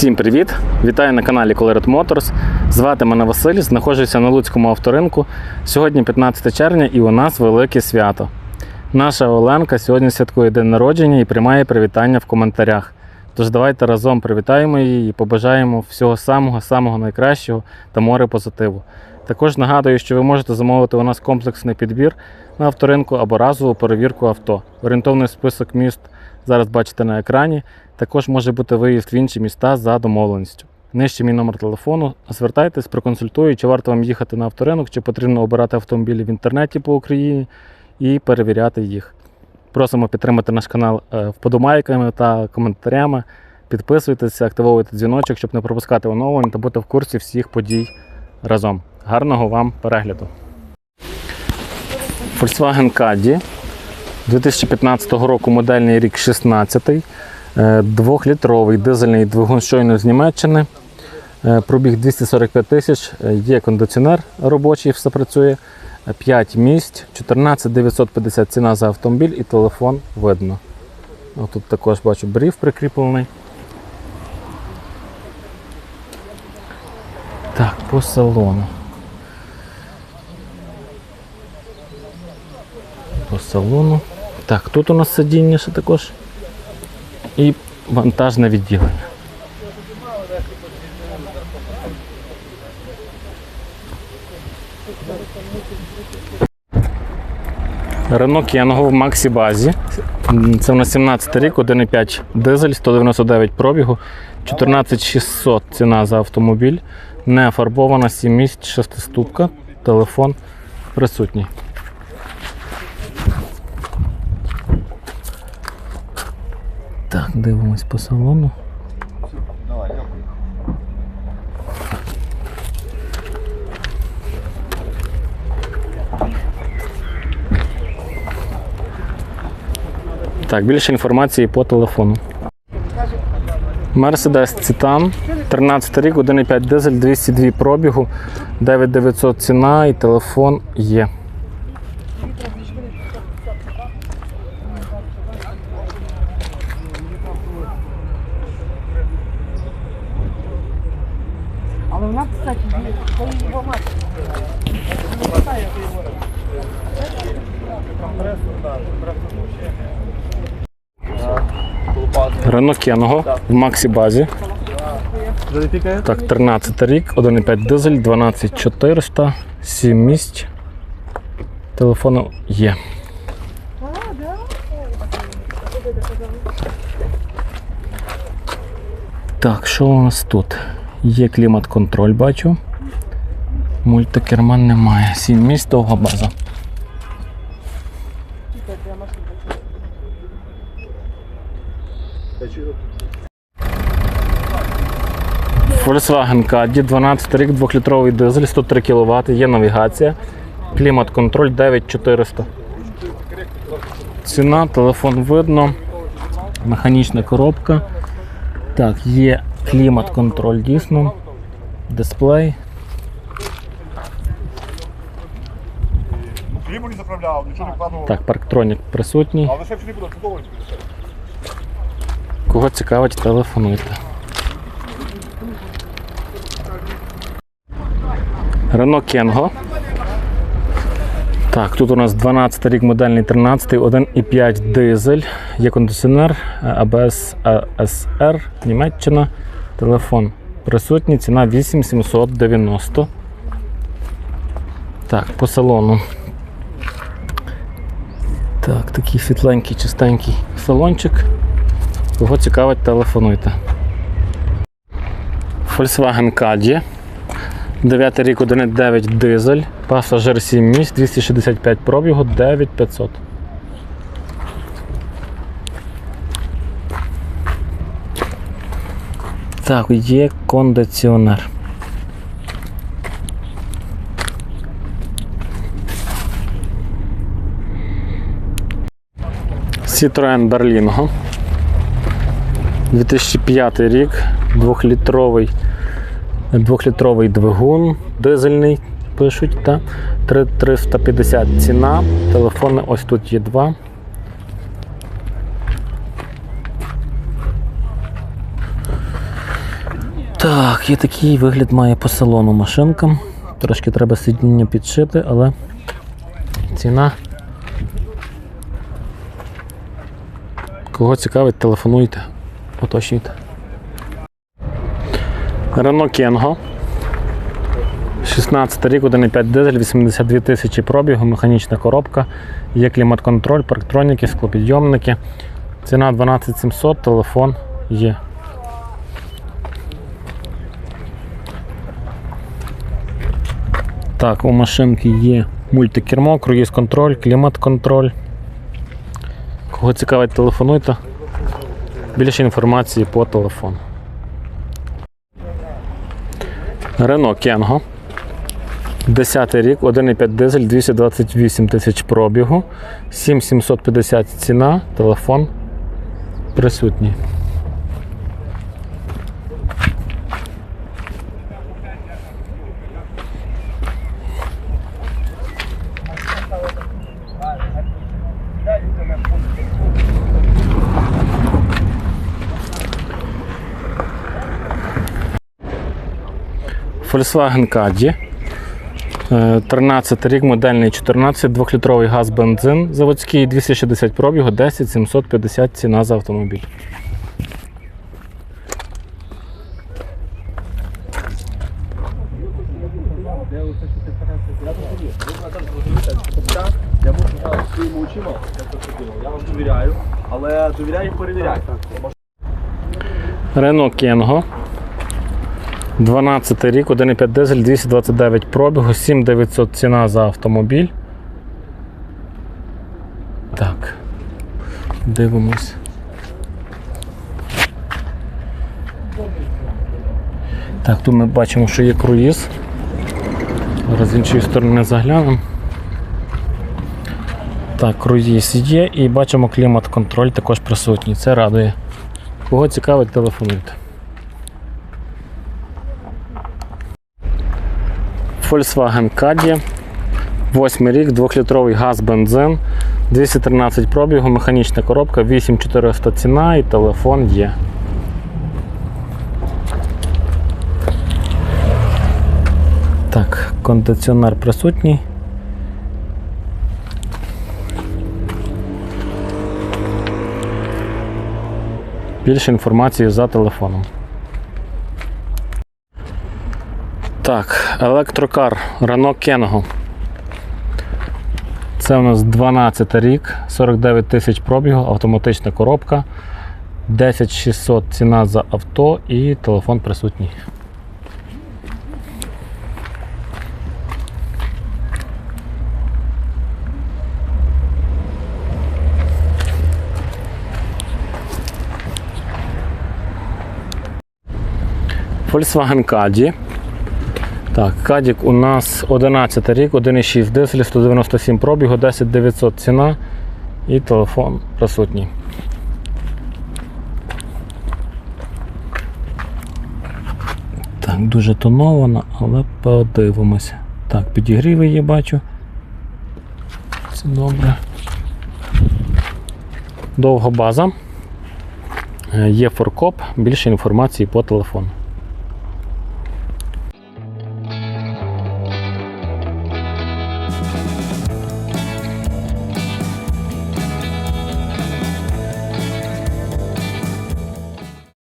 Всім привіт! Вітаю на каналі Colored Motors. Звати мене Василь, знаходжуся на Луцькому авторинку. Сьогодні 15 червня і у нас велике свято. Наша Оленка сьогодні святкує день народження і приймає привітання в коментарях. Тож давайте разом привітаємо її і побажаємо всього самого самого найкращого та море позитиву. Також нагадую, що ви можете замовити у нас комплексний підбір на авторинку або разову перевірку авто. Орієнтовний список міст зараз бачите на екрані. Також може бути виїзд в інші міста за домовленістю. Нижче мій номер телефону. Звертайтесь, проконсультую, чи варто вам їхати на авторинок, чи потрібно обирати автомобілі в інтернеті по Україні і перевіряти їх. Просимо підтримати наш канал е, вподобайками та коментарями. Підписуйтесь, активовуйте дзвіночок, щоб не пропускати оновлень та бути в курсі всіх подій разом. Гарного вам перегляду! Volkswagen Caddy 2015 року модельний рік 16 Е, Двохлітровий дизельний двигун щойно з Німеччини. Е, Пробіг 245 тисяч, Е, є кондиціонер робочий, все працює. 5 місць, 14 950 ціна за автомобіль і телефон видно. Тут також бачу брів прикріплений. Так, по салону. Салону. Так, тут у нас сидіння ще також і вантажне відділення. Renault Кенго в Максі базі. Це у нас 17 рік, 1,5 дизель, 199 пробігу, 14600 ціна за автомобіль. Не фарбована, 7 місць, 6 ступка, телефон присутній. Так, дивимось по салону. Так, більше інформації по телефону. Mercedes Citan, 13 рік, 1,5 дизель, 202 пробігу, 9900 ціна і телефон є. Але вона, Renault Кенго в Максі базі. Так, 13 рік, 1,5 дизель, 12400, 7 місць. Телефону є. Так, що у нас тут? Є клімат-контроль, бачу. Мультикерман немає. 7 місць, довга база. Volkswagen Caddy, 12 рік, 2-літровий дизель, 103 кВт, є навігація, клімат-контроль 9400. Ціна, телефон видно, механічна коробка. Так, є клімат-контроль дійсно, дисплей. Кліму не заправляв, нічого не вкладував. Так, парктронік присутній. Але ще не було чудово. Кого цікавить, телефонуйте. Renault Кенго. Так, тут у нас 12 рік модельний 13, 1,5 дизель. Є кондиціонер, ABS ASR, Німеччина. Телефон присутній, ціна 8790. Так, по салону. Так, такий світленький, чистенький салончик. Кого цікавить, телефонуйте. Volkswagen Caddy. 9 рік 1,9 дизель. Пасажир 7 місць, 265 пробігу, 9500. Так, є кондиціонер. Citroen Berlingo. 2005 рік, двохлітровий, двохлітровий двигун, дизельний пишуть, та 350 ціна. Телефони ось тут є два. Так, і такий вигляд має по салону машинка. Трошки треба сидіння підшити, але ціна. Кого цікавить, телефонуйте, уточнюйте. Renault Kengo. 16 рік, 1,5 дизель, 82 тисячі пробігу, механічна коробка, є клімат-контроль, парктроніки, склопідйомники. Ціна 12700, телефон є. Так, у машинки є мультикермо, круїз-контроль, клімат-контроль. Кого цікавить, телефонуйте. Більше інформації по телефону. Рено Кенго. 10 рік, 1,5 дизель, 228 тисяч пробігу, 7750 ціна, телефон присутній. Volkswagen Caddy. Е, 13 рік, модельний 14, 2-літровий газ бензин заводський, 260 пробігу, 10 750 ціна за автомобіль. Я можу своїми очима. Я вам довіряю, але довіряю і перевіряю. Renault Kengo. 12 рік, 1,5 дизель, 229 пробігу, 7900 ціна за автомобіль. Так. Дивимось. Так, тут ми бачимо, що є круїз. Зараз з іншої сторони заглянемо. Так, круїз є і бачимо клімат-контроль також присутній. Це радує. Кого цікавить, телефонуйте. Volkswagen Caddy. 8 рік, 2-літровий газ бензин, 213 пробігу, механічна коробка, 8400 ціна і телефон є. Так, кондиціонер присутній. Більше інформації за телефоном. Так, електрокар Renault Kengo. Це у нас 12 рік, 49 тисяч пробігу, автоматична коробка, 10600 ціна за авто і телефон присутній. Volkswagen Caddy. Так, Кадік у нас 11 рік, 1,6 дизель, 197 пробігу, 10 900 ціна і телефон присутній. Так, дуже тоновано, але подивимося. Так, підігріви є, бачу. Це добре. Довга база. Е, Є форкоп, більше інформації по телефону.